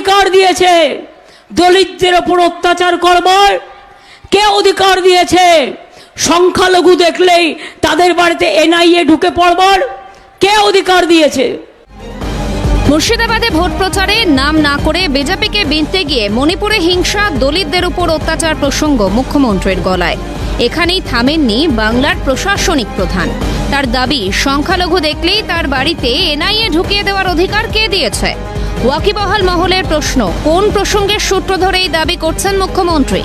অধিকার দিয়েছে। দলিতদের ওপর অত্যাচার করবার কে অধিকার দিয়েছে? সংখ্যালঘু দেখলেই তাদের বাড়িতে এনআইএ ঢুকে পড়বার কে অধিকার দিয়েছে? মুর্শিদাবাদে ভোট প্রচারে নাম না করে বিজেপিকে বিনতে গিয়ে মণিপুরে হিংসা, দলিতদের উপর অত্যাচার প্রসঙ্গ মুখ্যমন্ত্রীর গলায়। এখানেই থামেননি বাংলার প্রশাসনিক প্রধান। তার দাবি, সংখ্যালঘু দেখলেই তার বাড়িতে এনআইএ ঢুকিয়ে দেওয়ার অধিকার কে দিয়েছে? ওয়াকিবহাল মহলের প্রশ্ন, কোন প্রসঙ্গের সূত্র ধরে এই দাবি করছেন মুখ্যমন্ত্রী?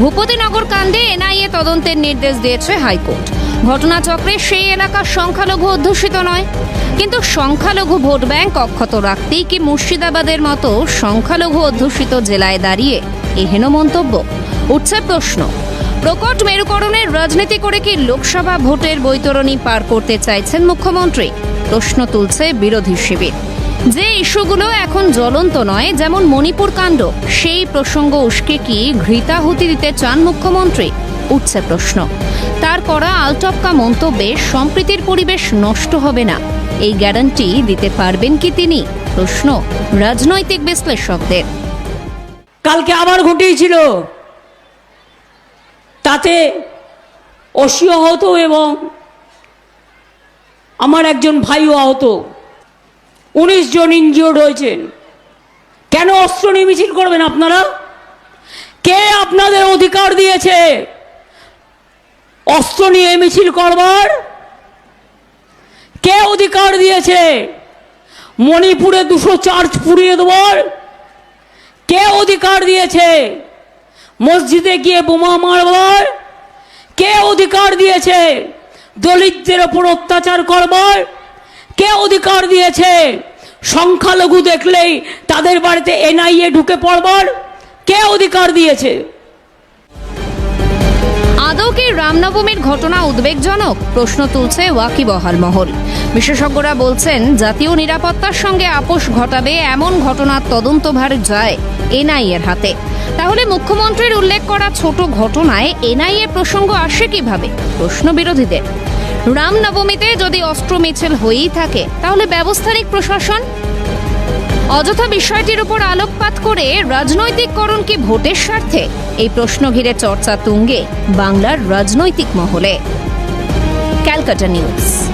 ভূপতিনগর কাণ্ডে এনআইএ তদন্তের নির্দেশ দিয়েছে হাইকোর্ট। ঘটনাচক্রে সেই এলাকা সংখ্যালঘু অধ্যুষিত নয়। কিন্তু সংখ্যালঘু ভোট ব্যাংক অক্ষত রাখতেই কি মুর্শিদাবাদের মতো সংখ্যালঘু অধ্যুষিত জেলায় দাঁড়িয়ে এহেন মন্তব্য? উঠছে প্রশ্ন। প্রকট মেরুকরণের রাজনীতি করে কি লোকসভা ভোটের বৈতরণী পার করতে চাইছেন মুখ্যমন্ত্রী? প্রশ্ন তুলছে বিরোধী শিবির। যে ইস্যুগুলো এখন জ্বলন্ত নয়, যেমন মণিপুর কাণ্ড, সেই প্রসঙ্গ উস্কে কি ঘৃতাহুতি দিতে চান মুখ্যমন্ত্রী? উঠছে প্রশ্ন। তার করা আলটপকা মন্তব্যে সম্প্রীতির পরিবেশ নষ্ট হবে না। এই গ্যারান্টি দিতে পারবেন কি তিনি? প্রশ্ন রাজনৈতিক বিশ্লেষকদের। কালকে আবার ঘটিয়েছিল। তাতে অসি আহত এবং আমার একজন ভাইও আহত। উনিশ জন ইনজিওর্ড হয়েছেন কেন অস্ত্র নিয়ে মিছিল করবেন আপনারা? কে আপনাদের অধিকার দিয়েছে? অস্ত্র নিয়ে মিছিল করবার? কে অধিকার দিয়েছে? মণিপুরে দুশো চার্জ পুড়িয়ে দেওয়ার কে অধিকার দিয়েছে? মসজিদে গিয়ে বোমা মারবার? কে অধিকার দিয়েছে? দলিতদের ওপর অত্যাচার করবার? কে অধিকার দিয়েছে? সংখ্যালঘু দেখলেই তাদের বাড়িতে এনআইএ ঢুকে পড়বার? কে অধিকার দিয়েছে? আদৌ কি রামনবমীর ঘটনা উদ্বেগজনক, প্রশ্ন তুলছে ওয়াকিবহাল মহল বিশেষজ্ঞরা বলছেন, জাতীয় নিরাপত্তার সঙ্গে আপোষ ঘটাবে এমন ঘটনার তদন্তভার যায় এনআইএর হাতে। তাহলে মুখ্যমন্ত্রীর উল্লেখ করা ছোট ঘটনায় এনআইএ প্রসঙ্গ আসে কীভাবে? প্রশ্ন বিরোধীদের। রামনবমীতে যদি অস্ত্র মিছিল হয়েই থাকে, তাহলে ব্যবস্থারিক প্রশাসন? অযথা বিষয়টির উপর আলোকপাত করে রাজনৈতিককরণ কি ভোটের স্বার্থে? এই প্রশ্ন ঘিরে চর্চা তুঙ্গে বাংলার রাজনৈতিক মহলে। ক্যালকাটা নিউজ।